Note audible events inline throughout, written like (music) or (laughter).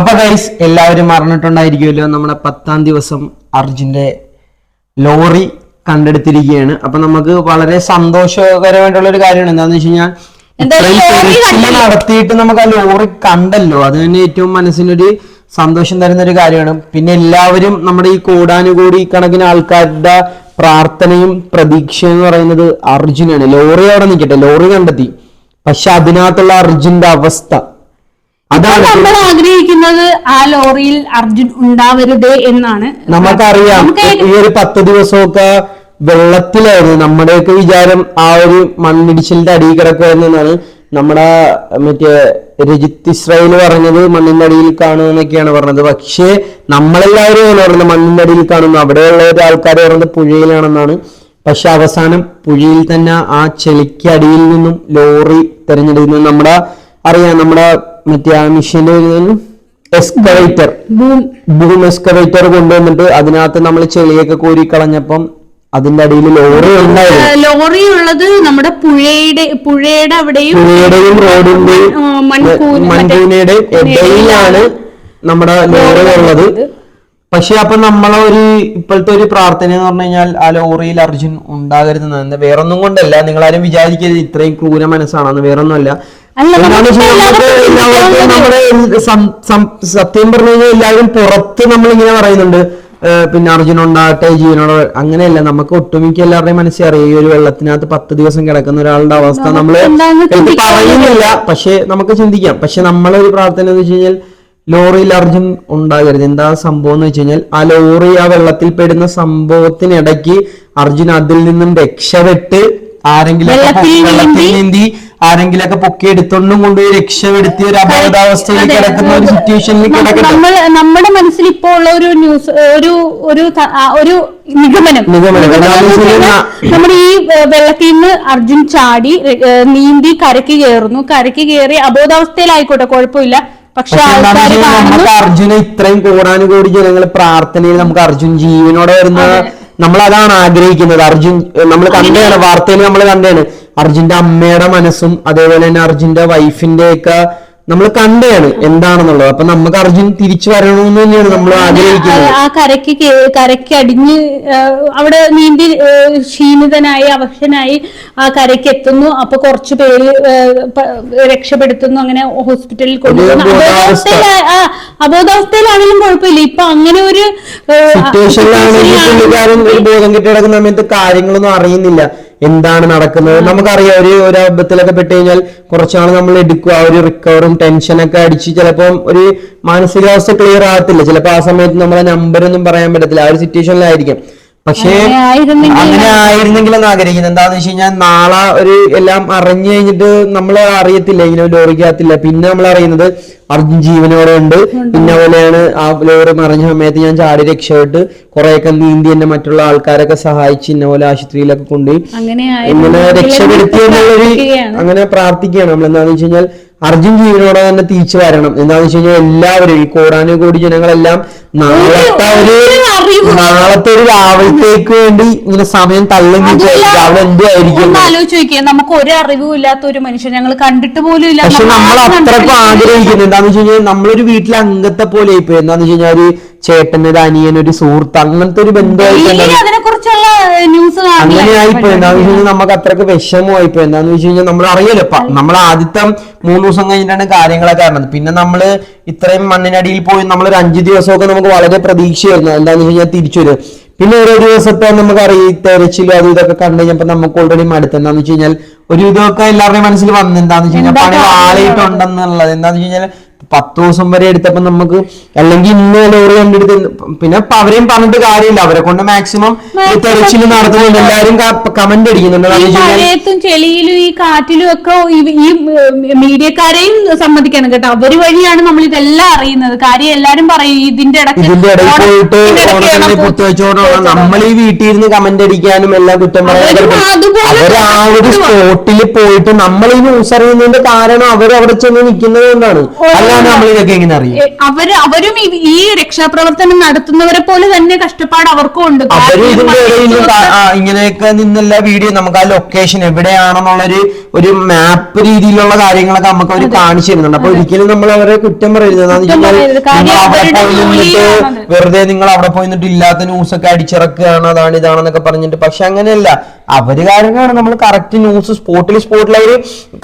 അപ്പൊ ഗൈസ് എല്ലാവരും അറിഞ്ഞിട്ടുണ്ടായിരിക്കുമല്ലോ നമ്മുടെ പത്താം ദിവസം അർജുന്റെ ലോറി കണ്ടെടുത്തിരിക്കുകയാണ്. അപ്പൊ നമുക്ക് വളരെ സന്തോഷകരമായിട്ടുള്ള ഒരു കാര്യമാണ്. എന്താന്ന് വെച്ച് കഴിഞ്ഞാൽ. നടത്തിയിട്ട് നമുക്ക് ആ ലോറി കണ്ടല്ലോ. അത് തന്നെ ഏറ്റവും മനസ്സിനൊരു സന്തോഷം തരുന്ന ഒരു കാര്യമാണ്. പിന്നെ എല്ലാവരും നമ്മുടെ ഈ കോടാനുകൂടി കണക്കിന് ആൾക്കാരുടെ പ്രാർത്ഥനയും പ്രതീക്ഷയും എന്ന് പറയുന്നത് അർജുനാണ്. ലോറി അവിടെ നിൽക്കട്ടെ. ലോറി കണ്ടെത്തി. പക്ഷെ അതിനകത്തുള്ള അർജുന്റെ അവസ്ഥ. അതാണ് നമ്മൾ ആഗ്രഹിക്കുന്നത് ആ ലോറിയിൽ അർജുൻ ഉണ്ടാവരുത് എന്നാണ്. നമുക്കറിയാം. ഈ ഒരു പത്ത് ദിവസമൊക്കെ വെള്ളത്തിലായിരുന്നു നമ്മുടെയൊക്കെ വിചാരം ആ ഒരു മണ്ണിടിച്ചിലിന്റെ അടിയിൽ കിടക്കുമായിരുന്നാണ് നമ്മുടെ മറ്റേ രജിത് ഇസ്രായേൽ പറഞ്ഞത് മണ്ണിന്റെ അടിയിൽ കാണുമെന്നൊക്കെയാണ് പറഞ്ഞത്. പക്ഷേ നമ്മളെല്ലാവരും അങ്ങനെ പറഞ്ഞത് മണ്ണിന്റെ അടിയിൽ കാണുന്നു. അവിടെയുള്ള ഒരു ആൾക്കാർ പറഞ്ഞത് പുഴയിലാണെന്നാണ്. പക്ഷെ അവസാനം പുഴയിൽ തന്നെ ആ ചെളിക്കടിയിൽ നിന്നും ലോറി തെരഞ്ഞെടുക്കുന്നത് നമ്മുടെ അറിയാം നമ്മുടെ മറ്റേ ആ മെഷീന്റെ എക്സ്കവേറ്റർ ബൂം എക്സ്കവേറ്റർ കൊണ്ടുവന്നിട്ട് അതിനകത്ത് നമ്മൾ ചെളിയൊക്കെ കോരി കളഞ്ഞപ്പം അതിന്റെ അടിയിൽ ലോറി ലോറി ഉള്ളത് നമ്മുടെ പുഴയുടെ പുഴയുടെ അവിടെയും പുഴയുടെയും റോഡിന്റെയും ഇടയിലാണ് നമ്മുടെ ലോറി ഉള്ളത്. പക്ഷെ അപ്പൊ നമ്മളെ ഒരു ഇപ്പോഴത്തെ ഒരു പ്രാർത്ഥന എന്ന് പറഞ്ഞു കഴിഞ്ഞാൽ ആ ലോറിയിൽ അർജുൻ ഉണ്ടാകരുതെന്ന്. വേറൊന്നും കൊണ്ടല്ല. നിങ്ങൾ ആരും വിചാരിക്കരുത്. ഇത്രയും ക്രൂര മനസ്സാണെന്ന്. വേറൊന്നുമല്ല. സത്യം പറഞ്ഞു കഴിഞ്ഞാൽ എല്ലാവരും പുറത്ത് നമ്മൾ ഇങ്ങനെ പറയുന്നുണ്ട് പിന്നെ അർജുൻ ഉണ്ടാകട്ടെ ജീവനോട് അങ്ങനെയല്ല. നമുക്ക് ഒട്ടുമിക്ക എല്ലാവരുടെയും മനസ്സിൽ അറിയാം. ഈ ഒരു വെള്ളത്തിനകത്ത് പത്ത് ദിവസം കിടക്കുന്ന ഒരാളുടെ അവസ്ഥ നമ്മൾ പറയുന്നില്ല. പക്ഷെ നമുക്ക് ചിന്തിക്കാം. പക്ഷെ നമ്മളൊരു പ്രാർത്ഥന എന്ന് വെച്ച് കഴിഞ്ഞാൽ ലോറിയിൽ അർജുൻ ഉണ്ടാകരുത്. എന്താ സംഭവം എന്ന് വെച്ച് കഴിഞ്ഞാൽ ആ ലോറി ആ വെള്ളത്തിൽ പെടുന്ന സംഭവത്തിനിടയ്ക്ക് അർജുൻ അതിൽ നിന്നും രക്ഷപ്പെട്ട് ആരെങ്കിലും വെള്ളത്തിൽ നീന്തി ആരെങ്കിലൊക്കെ പൊക്കി എടുത്തോണ്ടും കൊണ്ടുപോയി രക്ഷപ്പെടുത്തിയ ഒരു അപകടാവസ്ഥയിൽ കിടക്കുന്ന ഒരു സിറ്റുവേഷനിൽ കിടക്കുന്നത് നമ്മൾ നമ്മുടെ മനസ്സിൽ ഇപ്പോ ഉള്ള ഒരു ന്യൂസ് ഒരു ഒരു ഒരു നിഗമനം നമ്മുടെ ഈ വെള്ളത്തിൽ നിന്ന് അർജുൻ ചാടി നീന്തി കരക്ക് കയറുന്നു. കരക്ക് കയറി അബോധാവസ്ഥയിലായിക്കോട്ടെ കുഴപ്പമില്ല. പക്ഷെ നമുക്ക് അർജുന ഇത്രയും കോടാനുകോടി ജനങ്ങൾ പ്രാർത്ഥനയിൽ നമുക്ക് അർജുൻ ജീവനോടെ വരുന്ന നമ്മൾ അതാണ് ആഗ്രഹിക്കുന്നത്. അർജുൻ നമ്മൾ കണ്ടതാണ് വാർത്തയിൽ നമ്മൾ കണ്ടതാണ്. അർജുന്റെ അമ്മയുടെ മനസ്സും അതേപോലെ തന്നെ അർജുന്റെ വൈഫിന്റെ ഒക്കെ നമ്മൾ കണ്ടതാണ് എന്താണെന്നുള്ളത്. അപ്പൊ നമുക്ക് അർജുൻ തിരിച്ചു വരണമെന്ന് തന്നെയാണ് നമ്മൾ ആഗ്രഹിക്കുന്നത്. ആ കരയ്ക്ക് കരയ്ക്ക് അടിഞ്ഞ് അവിടെ നീന്തി ക്ഷീണിതനായി അവശനായി ആ കരയ്ക്ക് എത്തുന്നു. അപ്പൊ കുറച്ച് പേര് രക്ഷപ്പെടുത്തുന്നു. അങ്ങനെ ഹോസ്പിറ്റലിൽ കൊണ്ടുപോകുന്നു അബോധാവസ്ഥയിലാണെങ്കിലും കുഴപ്പമില്ല. ഇപ്പൊ അങ്ങനെ ഒരു സിറ്റുവേഷനിലാണെങ്കിൽ ബോധം കിട്ടി കിടക്കുന്ന സമയത്ത് കാര്യങ്ങളൊന്നും അറിയുന്നില്ല. എന്താണ് നടക്കുന്നത്? നമുക്കറിയാം ഒരു ഒരു അബദ്ധത്തിലൊക്കെ പെട്ട് കഴിഞ്ഞാൽ കുറച്ചാൾ നമ്മൾ എടുക്കുക ഒരു റിക്കവറും ടെൻഷനൊക്കെ അടിച്ച് ചിലപ്പം ഒരു മാനസികാവസ്ഥ ക്ലിയർ ആകത്തില്ല. ചിലപ്പോൾ ആ സമയത്ത് നമ്മളെ നമ്പർ ഒന്നും പറയാൻ പറ്റത്തില്ല. ആ ഒരു സിറ്റുവേഷനിലായിരിക്കും പക്ഷേ അങ്ങനെ ആയിരുന്നെങ്കിൽ എന്ന് ആഗ്രഹിക്കുന്നത് എന്താന്ന് വെച്ച് കഴിഞ്ഞാൽ നാളെ ഒരു എല്ലാം അറിഞ്ഞു കഴിഞ്ഞിട്ട് നമ്മൾ അറിയത്തില്ല ഇങ്ങനെ ലോറിക്കകത്തില്ല പിന്നെ നമ്മൾ അറിയുന്നത് അർജുൻ ജീവനോടെ ഉണ്ട്. പിന്നെ പോലെയാണ് ആ ലോറി മറിഞ്ഞ സമയത്ത് ഞാൻ ചാടി രക്ഷപ്പെട്ട് കുറെയൊക്കെ നീന്തി എന്നെ മറ്റുള്ള ആൾക്കാരൊക്കെ സഹായിച്ച് ഇന്ന പോലെ ആശുപത്രിയിലൊക്കെ കൊണ്ടുപോയി. ഇങ്ങനെ രക്ഷപ്പെടുത്തി എന്നുള്ളൊരു അങ്ങനെ പ്രാർത്ഥിക്കുകയാണ്. നമ്മൾ എന്താണെന്ന് വെച്ച് കഴിഞ്ഞാൽ അർജുൻ ജീവനോടെ തന്നെ തിരിച്ചു വരണം. എന്താണെന്ന് വെച്ച് കഴിഞ്ഞാൽ എല്ലാവരും ഈ കോടാനുകോടി ജനങ്ങളെല്ലാം നാളത്തെ ഒരു നാളത്തെ ഒരു രാവിലത്തേക്ക് വേണ്ടി ഇങ്ങനെ സമയം തള്ളുന്ന അതുമല്ല, രാവിലെ എന്തായിരിക്കും ആലോചിച്ച് നമുക്ക് ഒരു അറിവും ഇല്ലാത്ത ഒരു മനുഷ്യൻ ഞങ്ങൾ കണ്ടിട്ട് പോലും ഇല്ല. പക്ഷെ നമ്മൾ അത്രക്കും ആഗ്രഹിക്കുന്നത് ആഗ്രഹിക്കുന്നു എന്താന്ന് വെച്ച് കഴിഞ്ഞാൽ നമ്മളൊരു വീട്ടിലെ അംഗത്തെ പോലെ ഇപ്പൊ എന്താന്ന് വെച്ച് കഴിഞ്ഞാൽ ഒരു അനിയൻ ഒരു സുഹൃത്ത് അങ്ങനത്തെ ഒരു ബന്ധമായിട്ട് ഡെയിലി അതിനെ കുറിച്ചുള്ള ന്യൂസ് അങ്ങനെ ആയിപ്പോ എന്താന്ന് വെച്ച് കഴിഞ്ഞാൽ നമുക്ക് അത്രയ്ക്ക് വിഷമമായിപ്പോ എന്താന്ന് വെച്ച് കഴിഞ്ഞാൽ നമ്മൾ അറിയല്ലോ ഇപ്പൊ. നമ്മൾ ആദ്യത്തെ മൂന്ന് ദിവസം കഴിഞ്ഞിട്ടാണ് കാര്യങ്ങളൊക്കെ അറിഞ്ഞത്. പിന്നെ നമ്മൾ ഇത്രയും മണ്ണിനടിയിൽ പോയി നമ്മൾ ഒരു അഞ്ചു ദിവസമൊക്കെ നമുക്ക് വളരെ പ്രതീക്ഷയായിരുന്നു. എന്താന്ന് വെച്ച് കഴിഞ്ഞാൽ തിരിച്ചു വരും. പിന്നെ ഓരോ ദിവസത്തെ നമുക്ക് അറിയാം തെരച്ചിലും അതും ഇതൊക്കെ കണ്ടു കഴിഞ്ഞപ്പോ നമുക്ക് ഓൾറെഡി മടുത്ത്. എന്താന്ന് വെച്ച് കഴിഞ്ഞാൽ ഒരു ഇതൊക്കെ എല്ലാവരുടെയും മനസ്സിൽ വന്നെന്താന്ന് വെച്ച് കഴിഞ്ഞാൽ പണി ആളിയിട്ടുണ്ടെന്നുള്ളത് എന്താന്ന് വെച്ച് കഴിഞ്ഞാൽ പത്ത് ദിവസം വരെ എടുത്തപ്പോ നമുക്ക് അല്ലെങ്കിൽ ഇന്ന് ലോറി കണ്ടെടുത്ത് പിന്നെ അവരെയും പറഞ്ഞിട്ട് കാര്യമില്ല. അവരെ കൊണ്ട് മാക്സിമം തെരച്ചിൽ നടത്തുന്നുണ്ട്. എല്ലാരും കമന്റ് അടിക്കുന്നുണ്ട്. ചെളിയിലും ഈ കാറ്റിലും ഒക്കെ ഈ- മീഡിയക്കാരെയും സമ്മതിക്കണം കേട്ടോ. അവർ വഴിയാണ് നമ്മൾ ഇതെല്ലാം അറിയുന്നത്. കാര്യം എല്ലാരും പറയും ഇതിന്റെ ഇടയ്ക്ക് ഇതിന്റെ ഇടയിൽ പോയിട്ട് നമ്മൾ ഈ വീട്ടിൽ ഇരുന്ന് കമന്റ് അടിക്കാനും എല്ലാം കുറ്റം പറയാനും അവർ ആ ഒരു സ്പോട്ടിൽ പോയിട്ട് നമ്മൾ ഈ ന്യൂസ് അറിയുന്നതിന്റെ കാരണം അവർ അവിടെ ചെന്ന് നിൽക്കുന്നത് കൊണ്ടാണ്. അവർ അവരും ഈ- രക്ഷാപ്രവർത്തനം നടത്തുന്നവരെ പോലെ തന്നെ കഷ്ടപ്പാട് അവർക്കും ഉണ്ട്. ഇങ്ങനെയൊക്കെ നിന്നുള്ള വീഡിയോ നമുക്ക് ആ ലൊക്കേഷൻ എവിടെയാണെന്നുള്ളൊരു ഒരു മാപ്പ് രീതിയിലുള്ള കാര്യങ്ങളൊക്കെ നമുക്ക് അവർ കാണിച്ചു തരുന്നുണ്ട്. അപ്പൊ ഒരിക്കലും നമ്മൾ അവരെ കുറ്റം പറയുന്നത്. വെറുതെ നിങ്ങൾ അവിടെ പോയി നിന്നിട്ട് ഇല്ലാത്ത ന്യൂസ് ഒക്കെ അടിച്ചിറക്കുകയാണ്. അതാണ് ഇതാണെന്നൊക്കെ പറഞ്ഞിട്ട്. പക്ഷെ അങ്ങനെയല്ല. അവർ കാര്യങ്ങളാണ് നമ്മൾ കറക്റ്റ് ന്യൂസ് സ്പോട്ടിൽ സ്പോട്ടിൽ അവർ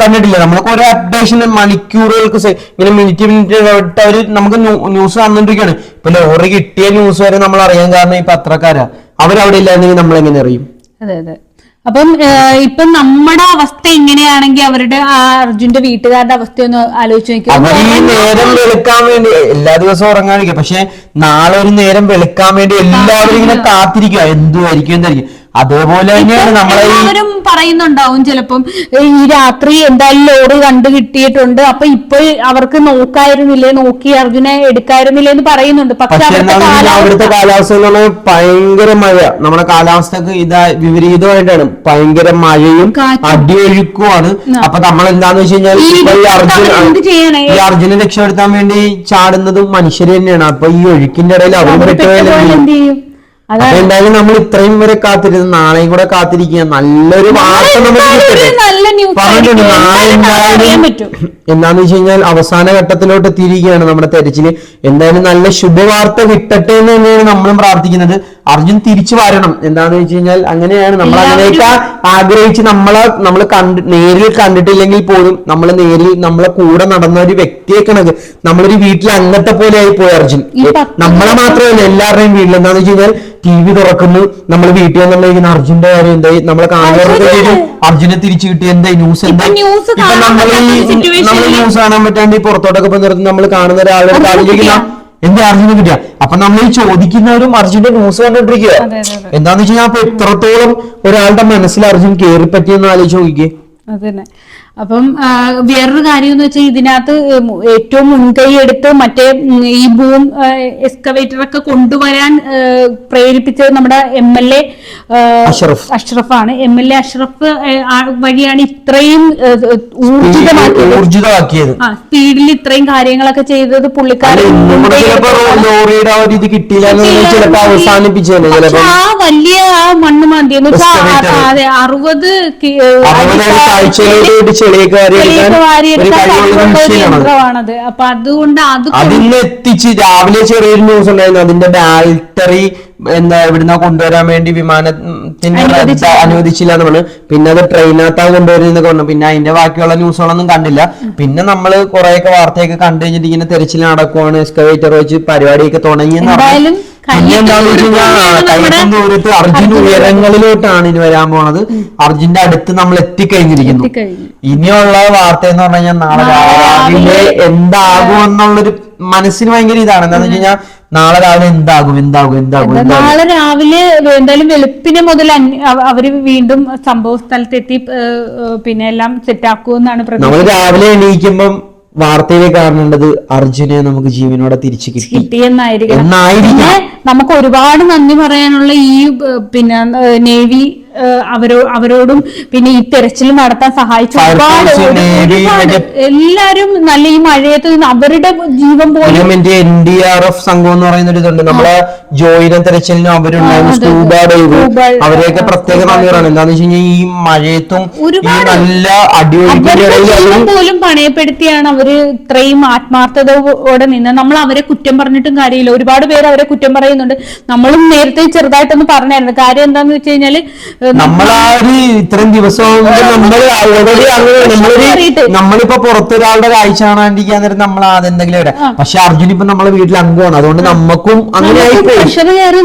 കണ്ടിട്ടില്ല. നമ്മൾക്ക് ഒരു അപ്ഡേഷൻ മണിക്കൂറുകൾക്ക് ഇങ്ങനെ മിനിറ്റ് മിനിറ്റ് ഇട്ട് അവർ നമുക്ക് ന്യൂസ് തന്നിട്ടിരിക്കുകയാണ് ഇപ്പൊ ലോറി കിട്ടിയ ന്യൂസ് വരെ നമ്മൾ അറിയാൻ കാരണം ഈ പത്രക്കാരാ അവരവിടെ ഇല്ലായിരുന്നെങ്കിൽ നമ്മൾ എങ്ങനെ അറിയും? അതെ അതെ. അപ്പം ഇപ്പൊ നമ്മുടെ അവസ്ഥ എങ്ങനെയാണെങ്കിൽ അവരുടെ ആ അർജുന്റെ വീട്ടുകാരുടെ അവസ്ഥ ഒന്ന് ആലോചിച്ച് നോക്കി ഈ നേരം വെളുക്കാൻ വേണ്ടി എല്ലാ ദിവസവും ഉറങ്ങാതിരിക്കും പക്ഷെ നാളെ ഒരു നേരം വെളുക്കാൻ വേണ്ടി എല്ലാവരും ഇങ്ങനെ കാത്തിരിക്കുക. എന്തുമായിരിക്കും എന്തായിരിക്കും? അതേപോലെ തന്നെയാണ് നമ്മളെ എല്ലാവരും പറയുന്നുണ്ടാവും ചിലപ്പം ഈ രാത്രി എന്തായാലും ലോറി കണ്ടു കിട്ടിയിട്ടുണ്ട്. അപ്പൊ ഇപ്പൊ അവർക്ക് നോക്കായിരുന്നില്ലേ? നോക്കി അർജുനെ എടുക്കായിരുന്നില്ലേ? എന്ന് പറയുന്നുണ്ട്. പക്ഷെ അവിടുത്തെ കാലാവസ്ഥ എന്ന് പറഞ്ഞാൽ ഭയങ്കര മഴ. നമ്മുടെ കാലാവസ്ഥക്ക് ഇതാ വിപരീതമായിട്ടാണ്. ഭയങ്കര മഴയും. അടിയൊഴുക്കുമാണ് അപ്പൊ നമ്മൾ എന്താന്ന് വെച്ച് കഴിഞ്ഞാൽ ഈ അർജുന രക്ഷപ്പെടുത്താൻ വേണ്ടി ചാടുന്നതും മനുഷ്യർ തന്നെയാണ്. അപ്പൊ ഈ ഒഴുക്കിന്റെ ഇടയിൽ അവർ അവർ പെട്ടുപോയാലും എന്തായാലും നമ്മൾ ഇത്രയും വരെ കാത്തിരുന്ന് നാളെയും കൂടെ കാത്തിരിക്കുക. നല്ലൊരു വാർത്ത പറഞ്ഞിട്ടുണ്ട്. നാളെ. എന്താന്ന് വെച്ച് കഴിഞ്ഞാൽ അവസാന ഘട്ടത്തിലോട്ട് എത്തിയിരിക്കുകയാണ് നമ്മുടെ തെരച്ചിൽ. എന്തായാലും നല്ല ശുഭവാർത്ത കിട്ടട്ടെ എന്ന് തന്നെയാണ് നമ്മളും പ്രാർത്ഥിക്കുന്നത്. അർജുൻ തിരിച്ചു വരണം. എന്താന്ന് വെച്ച് കഴിഞ്ഞാൽ അങ്ങനെയാണ്. നമ്മൾ അങ്ങനെയൊക്കെ ആഗ്രഹിച്ച് നമ്മളെ നമ്മൾ കണ്ട് നേരിൽ കണ്ടിട്ടില്ലെങ്കിൽ പോലും നമ്മൾ നേരിൽ നമ്മളെ കൂടെ നടന്ന ഒരു വ്യക്തിയെ കണക്ക് നമ്മളൊരു വീട്ടിൽ അംഗത്തെ പോലെ ആയി പോയി അർജുൻ. നമ്മളെ മാത്രമല്ല എല്ലാവരുടെയും വീട്ടിൽ എന്താന്ന് വെച്ച് കഴിഞ്ഞാൽ ടി വി തുറക്കുന്നു നമ്മൾ വീട്ടിൽ വന്നിരിക്കുന്ന അർജുന്റെ കാര്യം എന്തായി നമ്മളെ കാണുന്നവർക്ക് അർജുന് തിരിച്ചു കിട്ടി എന്തായി? ന്യൂസ് എന്തായി? നമ്മൾ നമ്മൾ ന്യൂസ് കാണാൻ പറ്റാണ്ട് പുറത്തോട്ടൊക്കെ പോയി നിർത്തി നമ്മൾ കാണുന്ന ഒരാളുടെ അർജുന് കാലിലിരിക്കുന്ന അർജുന എന്താ അർജുന് കിട്ടിയ. അപ്പൊ നമ്മൾ ഈ ചോദിക്കുന്നവരും അർജുന്റെ ന്യൂസ് കണ്ടോണ്ടിരിക്കുക. എന്താന്ന് വെച്ച് കഴിഞ്ഞാൽ അപ്പൊ എത്രത്തോളം ഒരാളുടെ മനസ്സിൽ അർജുൻ കേറി പറ്റിയെന്ന് ആലോചിച്ച് നോക്കിക്കേ. അപ്പം വേറൊരു കാര്യം എന്ന് വെച്ചാൽ ഇതിനകത്ത് ഏറ്റവും മുൻകൈ എടുത്ത് മറ്റേ ഈ ബൂം എക്സ്കവേറ്റർ ഒക്കെ കൊണ്ടുവരാൻ പ്രേരിപ്പിച്ചത് നമ്മുടെ എം എൽ എ അഷ്റഫ്. അഷ്റഫാണ്. എം എൽ എ അഷ്റഫ് വഴിയാണ് ഇത്രയും ഊർജിതമാക്കിയത്. സ്പീഡിൽ ഇത്രയും കാര്യങ്ങളൊക്കെ ചെയ്തത് പുള്ളിക്കാരൻ ആ വലിയ ആ മണ്ണ് മാന്തി. എന്ന് വെച്ചാൽ. അറുപത് കി- അവരുടെ അടി താഴ്ചയിലോട്ട് ചെളിയൊക്കെ വാരിയെടുക്കാൻ ചെളിയൊക്കെ ഒരു വാരിയെടുക്കാൻ കഴിവുള്ള കഴിവുള്ള ഒരു മെഷീനാണത് യന്ത്രമാണത്. അപ്പൊ അതുകൊണ്ട് അത് അതിന്ന് എത്തിച്ച് രാവിലെ ചെറിയൊരു ന്യൂസ് ഉണ്ടായിരുന്നു. അതിന്റെ ബാറ്ററി എന്താ ഇവിടുന്ന് കൊണ്ടുവരാൻ വേണ്ടി വിമാനത്തിന് അനുവദിച്ചില്ല. അനുവദിച്ചില്ല എന്ന് പറഞ്ഞു. പിന്നെ അത് ട്രെയിനകത്താണ് കൊണ്ടുവരുന്നൊക്കെ പറഞ്ഞു. പിന്നെ അതിന്റെ ബാക്കിയുള്ള ന്യൂസുകളൊന്നും കണ്ടില്ല. പിന്നെ നമ്മൾ കുറെയൊക്കെ വാർത്തയൊക്കെ കണ്ടു കഴിഞ്ഞിട്ട് ഇങ്ങനെ തെരച്ചിൽ നടക്കുവാണ്. എക്സ്കവേറ്റർ വെച്ച് പരിപാടിയൊക്കെ തുടങ്ങി ദൂരത്ത് അർജുൻ ഉയരങ്ങളിലോട്ടാണ് ഇനി വരാൻ പോണത്. അർജുന്റെ അടുത്ത് നമ്മൾ എത്തിക്കഴിഞ്ഞിരിക്കുന്നു. എത്തിക്കഴിഞ്ഞു. ഇനിയുള്ള വാർത്ത എന്ന് പറഞ്ഞു കഴിഞ്ഞാൽ നാളെ രാവിലെ എന്താകും എന്നുള്ളൊരു മനസ്സിന് ഭയങ്കര ഇതാണ്. എന്താന്ന് വെച്ച് കഴിഞ്ഞാൽ നാളെ രാവിലെ എന്താകും എന്താകും എന്താകും നാളെ രാവിലെ എന്തായാലും വെളുപ്പിനെ മുതൽ അവർ വീണ്ടും സംഭവ സ്ഥലത്തെത്തി പിന്നെ എല്ലാം സെറ്റാക്കുമെന്നാണ് നമ്മൾ രാവിലെ എണീക്കുമ്പം വാർത്തയിൽ കാണേണ്ടത് അർജുനെ നമുക്ക് ജീവനോടെ തിരിച്ചു കിട്ടി. എന്നായിരിക്കും നമുക്ക് ഒരുപാട് നന്ദി പറയാനുള്ള ഈ പിന്നെ നേവി അവരോ അവരോടും പിന്നെ ഈ തെരച്ചിൽ നടത്താൻ സഹായിച്ചു. ഒരുപാട് എല്ലാരും നല്ല ഈ മഴയത്ത് നിന്ന് അവരുടെ ജീവൻ പോലും എൻ ഡി ആർ എഫ് സംഘം എന്ന് പറയുന്ന ഒരു ഇതുണ്ട് നമ്മളെ ജോയിന തെരച്ചിലിനും അവരുണ്ടായിരുന്നു സ്കൂബ ഡൈവ് അവരെയൊക്കെ പ്രത്യേക നന്ദിയാണ് നന്ദി പറയണം എന്താന്ന് വെച്ച് കഴിഞ്ഞാൽ ഈ മഴയത്തും നല്ല അവരും പോലും പണയപ്പെടുത്തിയാണ് അവർ ഇത്രയും ആത്മാർത്ഥതയോടെ നിന്ന്. നമ്മൾ അവരെ കുറ്റം പറഞ്ഞിട്ടും കാര്യമില്ല. ഒരുപാട് പേര് അവരെ കുറ്റം പറയുന്നുണ്ട്. നമ്മളും നേരത്തെ ചെറുതായിട്ടൊന്ന് പറഞ്ഞായിരുന്നു. കാര്യം എന്താന്ന് വെച്ച് കഴിഞ്ഞാൽ ഒരു ഇത്രയും ദിവസവും നമ്മൾ ഓൾറെഡി നമ്മളൊരു നമ്മളിപ്പോ പുറത്തൊരാളുടെ കാഴ്ച കാണാണ്ടിരിക്കാൻ നേരം നമ്മൾ അതെന്തെങ്കിലും ഇവിടെ. പക്ഷെ അർജുൻ ഇപ്പൊ നമ്മളെ വീട്ടിൽ അംഗമാണ്. അതുകൊണ്ട് നമുക്കും അങ്ങനെ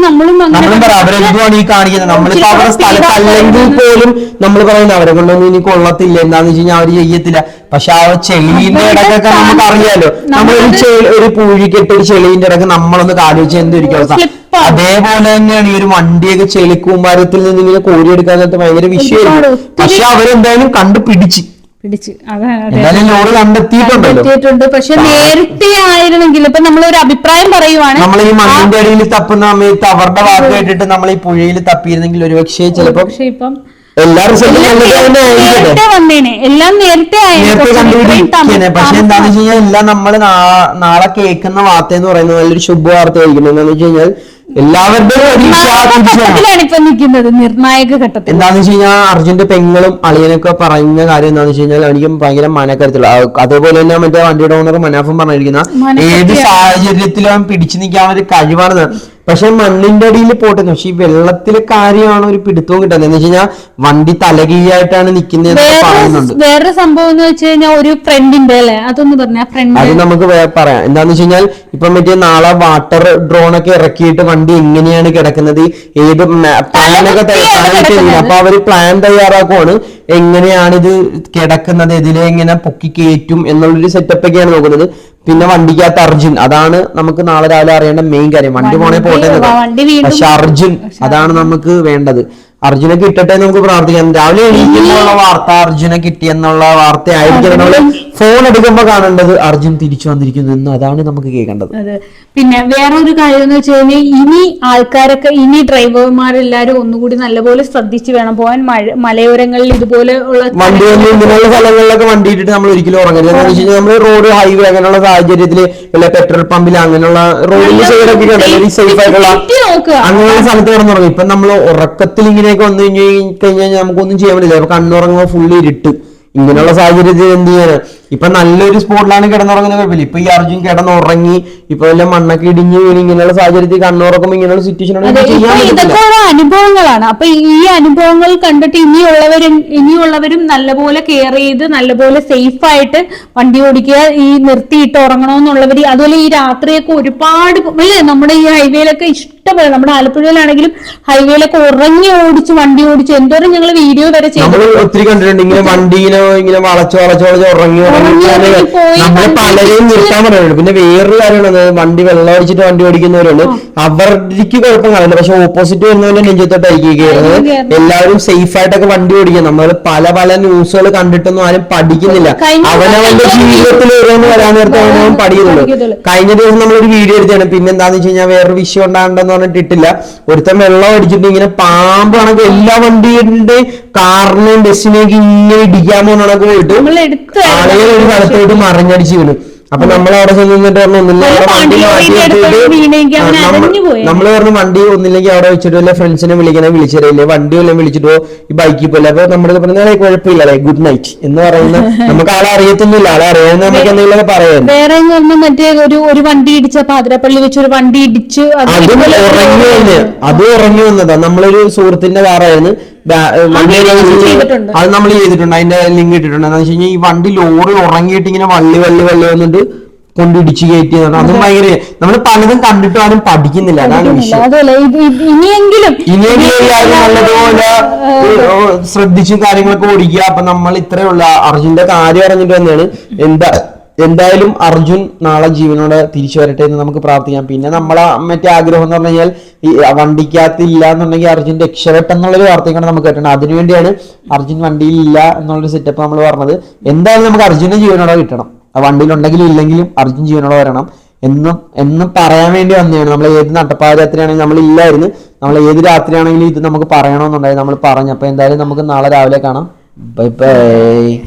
നമ്മളും നമ്മളും പറ അവരെന്തുമാണ് ഈ കാണിക്കുന്നത്? നമ്മളിപ്പോ അവരുടെ സ്ഥലത്തല്ലെങ്കിൽ പോലും നമ്മൾ പറയുന്നത് അവരെ കൊണ്ടൊന്നും ഇനി കൊള്ളത്തില്ല. എന്താന്ന് വെച്ച് കഴിഞ്ഞാൽ അവർ ചെയ്യത്തില്ല. പക്ഷെ ആ ചെളീന്റെ ഇടക്കൊക്കെ നമുക്ക് അറിയാലോ. നമ്മളൊരു ഒരു പൂഴിക്കെട്ട് ഒരു ചെളീന്റെ ഇടയ്ക്ക് നമ്മളൊന്ന് കാലുവെച്ച് എന്തൊരിക്കും അവസ്ഥ. അതേപോലെ തന്നെയാണ് ഈ ഒരു വണ്ടിയൊക്കെ ചെളിക്കൂമ്പാരത്തിൽ നിന്ന് ഇങ്ങനെ കോരിയെടുക്കാൻ നേരത്തെ ഭയങ്കര വിഷയമായിരുന്നു. പക്ഷെ അവരെന്തായാലും കണ്ടുപിടിച്ച്. പിടിച്ച്. കണ്ടെത്തിയിട്ടുണ്ട്. പക്ഷെ നേരത്തെ ആയിരുന്നെങ്കിൽ ഇപ്പൊ നമ്മൾ ഒരു അഭിപ്രായം പറയുവാണ്. നമ്മൾ ഈ മണ്ണിന്റെ അടിയിൽ തപ്പുന്ന സമയത്ത് അവരുടെ വാക്ക് കേട്ടിട്ട് നമ്മൾ ഈ പുഴയിൽ തപ്പിയിരുന്നെങ്കിൽ ഒരുപക്ഷെ ചിലപ്പോ പക്ഷെ ഇപ്പം എല്ലാ നേരത്തെ പക്ഷെ എന്താണെന്ന് വെച്ച് കഴിഞ്ഞാൽ എല്ലാം നമ്മൾ നാളെ കേൾക്കുന്ന വാർത്ത എന്ന് പറയുന്നത് നല്ലൊരു ശുഭവാർത്ത ആയിരിക്കും എന്താണെന്ന് വെച്ച് കഴിഞ്ഞാൽ എല്ലാവരുടെയും നിൽക്കുന്നത്. നിർണായക ഘട്ടത്തിൽ എന്താന്ന് വെച്ച് കഴിഞ്ഞാൽ അർജുന്റെ പെങ്ങളും അളിയനൊക്കെ പറയുന്ന കാര്യം എന്താന്ന് വെച്ച് കഴിഞ്ഞാൽ എനിക്ക് ഭയങ്കര മനക്കരുത്തുള്ള അതേപോലെ തന്നെ മറ്റേ വണ്ടിയുടെ ഓണർ മനാഫും പറഞ്ഞിരിക്കുന്ന ഏത് സാഹചര്യത്തിലും പിടിച്ചു നിൽക്കാൻ ഒരു കഴിവാണ്. പക്ഷെ മണ്ണിന്റെ അടിയിൽ പോട്ടെ പക്ഷെ ഈ വെള്ളത്തിലെ കാര്യമാണ് ഒരു പിടുത്തവും കിട്ടുന്നത്. എന്ന് വെച്ച് കഴിഞ്ഞാൽ വണ്ടി തലകീഴായിട്ടാണ് നിൽക്കുന്നത് പറയുന്നുണ്ട്. വേറൊരു സംഭവം എന്ന് വെച്ച് കഴിഞ്ഞാൽ ഒരു ഫ്രണ്ടിന്റെ അല്ലെ? അതൊന്ന് പറഞ്ഞ ഫ്രണ്ട് അത് നമുക്ക് പറയാം. എന്താന്ന് വെച്ച് കഴിഞ്ഞാൽ ഇപ്പൊ മറ്റേ നാളെ വാട്ടർ ഡ്രോൺ ഒക്കെ ഇറക്കിയിട്ട് വണ്ടി എങ്ങനെയാണ് കിടക്കുന്നത്? ഏത് പ്ലാനൊക്കെ. അപ്പൊ അവർ പ്ലാൻ തയ്യാറാക്കുവാണ് എങ്ങനെയാണ് ഇത് കിടക്കുന്നത് ഇതിലെ എങ്ങനെ പൊക്കി കയറ്റും എന്നുള്ളൊരു സെറ്റപ്പ് ഒക്കെയാണ് നോക്കുന്നത്. പിന്നെ വണ്ടിക്കകത്ത് അർജുൻ അതാണ് നമുക്ക് നാളെ രാവിലെ അറിയേണ്ട മെയിൻ കാര്യം. വണ്ടി പോണേ പോട്ടെ പക്ഷെ അർജുൻ അതാണ് നമുക്ക് വേണ്ടത്. അർജുനെ കിട്ടട്ടെ നമുക്ക് പ്രാർത്ഥിക്കാം. രാവിലെ എണീക്കുമ്പോഴുള്ള വാർത്ത അർജുനെ കിട്ടിയെന്നുള്ള വാർത്ത ആയിരിക്കും നമ്മൾ ഫോൺ എടുക്കുമ്പോ കാണേണ്ടത് അർജുൻ തിരിച്ചു വന്നിരിക്കുന്നു എന്ന് അതാണ് നമുക്ക് കേൾക്കേണ്ടത്. പിന്നെ വേറൊരു കാര്യം എന്ന് വെച്ച് കഴിഞ്ഞാൽ ഇനി ആൾക്കാരൊക്കെ ഇനി ഡ്രൈവർമാരെല്ലാരും ഒന്നുകൂടി നല്ലപോലെ ശ്രദ്ധിച്ച് വേണം പോകാൻ. മഴ മലയോരങ്ങളിൽ ഇതുപോലെ ഉള്ള വണ്ടി ഇങ്ങനെയുള്ള സ്ഥലങ്ങളിലൊക്കെ വണ്ടി ഇട്ടിട്ട് നമ്മൾ ഒരിക്കലും ഉറങ്ങരുത്. എന്ന് വെച്ച് കഴിഞ്ഞാൽ നമ്മൾ റോഡ് ഹൈവേ അങ്ങനെയുള്ള സാഹചര്യത്തിൽ വല്ല പെട്രോൾ പമ്പിൽ അങ്ങനെയുള്ള റോഡിന്റെ സൈഡൊക്കെ സേഫ് ആയിട്ടുള്ള അങ്ങനെയുള്ള സ്ഥലത്ത് കിടന്നുറങ്ങും. ഇപ്പൊ നമ്മൾ ഉറക്കത്തിൽ ഇങ്ങനെയൊക്കെ വന്നു കഴിഞ്ഞ് കഴിഞ്ഞാൽ നമുക്കൊന്നും ചെയ്യാൻ പറ്റില്ല. ഇപ്പൊ കണ്ണുറങ്ങുമ്പോൾ ഫുള്ള് ഇരുട്ട്. ഇങ്ങനെയുള്ള സാഹചര്യത്തിൽ എന്ത് ചെയ്യാൻ ഇപ്പൊ നല്ലൊരു സ്പോട്ടിലാണ് കിടന്നുറങ്ങുന്ന കുഴപ്പമില്ല. ഇപ്പൊ ഈ അർജുൻ കിടന്നുറങ്ങി ഇപ്പൊ വല്ല മണ്ണൊക്കെ ഇടിഞ്ഞ് വീണ് ഇങ്ങനെയുള്ള സാഹചര്യത്തിൽ കണ്ണുറക്കുമ്പോൾ ഇങ്ങനെയുള്ള സിറ്റുവേഷൻ ആണ് ചെയ്യാൻ പറ്റില്ല അനുഭവങ്ങളാണ് അപ്പൊ ഈ അനുഭവങ്ങൾ കണ്ടിട്ട് ഇനിയുള്ളവരും ഇനിയുള്ളവരും നല്ലപോലെ കെയർ ചെയ്ത് നല്ലപോലെ സേഫ് ആയിട്ട് വണ്ടി ഓടിക്കുക ഈ നിർത്തിയിട്ട് ഉറങ്ങണമെന്നുള്ളവര് അതുപോലെ ഈ രാത്രിയൊക്കെ ഒരുപാട് അല്ലേ? നമ്മുടെ ഈ ഹൈവേയിലൊക്കെ ഇഷ്ടംപോലെ. നമ്മുടെ ആലപ്പുഴയിലാണെങ്കിലും ഹൈവേയിലൊക്കെ ഉറങ്ങി ഓടിച്ച് വണ്ടി ഓടിച്ച് എന്തോരം ഞങ്ങൾ വീഡിയോ വരെ ചെയ്തു. ഒത്തിരി കണ്ടിട്ടുണ്ട്. ഇങ്ങനെ ഇങ്ങനെ ഇങ്ങനെ വളച്ച് വളച്ച് വളച്ച് ഉറങ്ങി ഉറങ്ങി ഉറങ്ങി ഉറങ്ങി പോയി നമ്മൾ പലരെയും നിർത്താൻ പറയുന്നുണ്ട് പിന്നെ വേറൊരു കാര്യമാണ് വണ്ടി വെള്ളം അടിച്ചിട്ട് വണ്ടി ഓടിക്കുന്നവരുണ്ട്. അവർക്ക് കുഴപ്പം കാണില്ല പക്ഷെ ഓപ്പോസിറ്റ് വരുന്നവന്റെ നെഞ്ചത്തോട്ടായിരിക്കും കയറുന്നത്. എല്ലാവരും സേഫ് ആയിട്ടൊക്കെ വണ്ടി ഓടിക്കുക നമ്മൾ പല പല ന്യൂസുകൾ കണ്ടിട്ടൊന്നും ആരും പഠിക്കുന്നില്ല. അവനവന്റെ ജീവിതത്തിൽ ഓരോന്ന് വരാൻ നേരത്തെ അവനവൻ പഠിക്കുന്നുള്ളൂ. കഴിഞ്ഞ ദിവസം നമ്മൾ ഒരു വീഡിയോ എടുത്താണ് പിന്നെ എന്താന്ന് വെച്ച് കഴിഞ്ഞാൽ വേറൊരു വിഷയം ഉണ്ടാകണ്ടെന്ന് പറഞ്ഞിട്ടിട്ടില്ല. ഒരുത്തൻ വെള്ളം അടിച്ചിട്ട് ഇങ്ങനെ പാമ്പ് കണക്ക് എല്ലാ വണ്ടിയുടെ കാറിനെയും ബസ്സിനെയൊക്കെ ഇങ്ങനെ ഇടിക്കാൻ പോകുന്ന കണക്ക് പോയിട്ട് ആളുകൾ ഒരു സ്ഥലത്തോട്ട് മറിഞ്ഞടിച്ചു വീണു. അപ്പൊ നമ്മൾ അവിടെ ചെന്ന് നിന്നിട്ട് പറഞ്ഞു ഒന്നില്ലെങ്കിൽ വല്ല വണ്ടി പാണ്ടി മാറ്റി ഓടിയിട്ട് വെച്ചിട്ട് വീണെങ്കിൽ അവൻ ആ, നമ്മ- അരഞ്ഞു പോയേനെ. നമ്മൾ പറഞ്ഞു വണ്ടി ഒന്നില്ലെങ്കിൽ അവിടെ വെച്ചിട്ട് വല്ല ഫ്രണ്ട്സിനെ വിളിക്കണേ വിളിച്ചറിയില്ലേ? വണ്ടി വല്ലതും വിളിച്ചിട്ടോ ഈ ബൈക്കിൽ പോലെ. അപ്പൊ നമ്മുടെ പറഞ്ഞാൽ കുഴപ്പമില്ല ഗുഡ് നൈറ്റ് എന്ന് പറയുന്ന (laughs) നമുക്ക് ആളെ അറിയത്തൊന്നുമില്ല. ആളെ അറിയാവുന്ന നമുക്ക് എന്തെങ്കിലും പറയാം വേറെ മറ്റേ ഒരു ഒരു വണ്ടി ഇടിച്ച പാതിരപ്പള്ളി വെച്ച് ഒരു വണ്ടി ഇടിച്ച് അത് ഉറങ്ങി അത് ഉറങ്ങി വന്നതാ നമ്മളൊരു സുഹൃത്തിന്റെ കാറായിരുന്നു. അത് നമ്മൾ ചെയ്തിട്ടുണ്ട്. അതിന്റെ ലിങ്ക് ഇട്ടിട്ടുണ്ട്. എന്താ വെച്ച് കഴിഞ്ഞാൽ ഈ വണ്ടി ലോറി ഉറങ്ങിയിട്ട് ഇങ്ങനെ വള്ളി വള്ളി വള്ളി വന്നിട്ട് കൊണ്ടിടിച്ച് കയറ്റി കയറ്റിയതാണ് അതും ഭയങ്കര നമ്മൾ പലതും കണ്ടിട്ടും ആരും പഠിക്കുന്നില്ല. അതാണ് ഇനിയെങ്കിലും എല്ലാവരും നല്ലതുപോലെ ശ്രദ്ധിച്ചും കാര്യങ്ങളൊക്കെ ഓടിക്കുക. അപ്പൊ നമ്മൾ ഇത്രയുള്ള അർജുന്റെ കാര്യം അറിഞ്ഞിട്ട് തന്നെയാണ് എന്താ എന്തായാലും അർജുൻ നാളെ ജീവനോടെ തിരിച്ചു വരട്ടെ എന്ന് നമുക്ക് പ്രാർത്ഥിക്കാം. പിന്നെ നമ്മളെ മറ്റേ ആഗ്രഹം എന്ന് പറഞ്ഞു കഴിഞ്ഞാൽ ഈ വണ്ടിക്കകത്തില്ല എന്നുണ്ടെങ്കിൽ അർജുൻ രക്ഷപ്പെട്ടെ എന്നുള്ളൊരു വാർത്തയും കൂടെ നമുക്ക് കിട്ടണം അതിനുവേണ്ടിയാണ് അർജുൻ വണ്ടിയിലില്ല എന്നുള്ളൊരു സെറ്റപ്പ് നമ്മൾ പറഞ്ഞത്. എന്തായാലും നമുക്ക് അർജുനെ ജീവനോടെ കിട്ടണം. ആ വണ്ടിയിലുണ്ടെങ്കിലും ഇല്ലെങ്കിലും അർജുൻ ജീവനോടെ വരണം. എന്നും എന്നും പറയാൻ വേണ്ടി വന്നതാണ്. നമ്മൾ ഏത് നട്ടപ്പാത രാത്രിയാണെങ്കിലും നമ്മൾ ഇല്ലായിരുന്നു. നമ്മൾ ഏത് രാത്രിയാണെങ്കിലും ഇത് നമുക്ക് പറയണമെന്നുണ്ടായി നമ്മൾ പറഞ്ഞു. അപ്പൊ എന്തായാലും നമുക്ക് നാളെ രാവിലെ കാണാം. Bye bye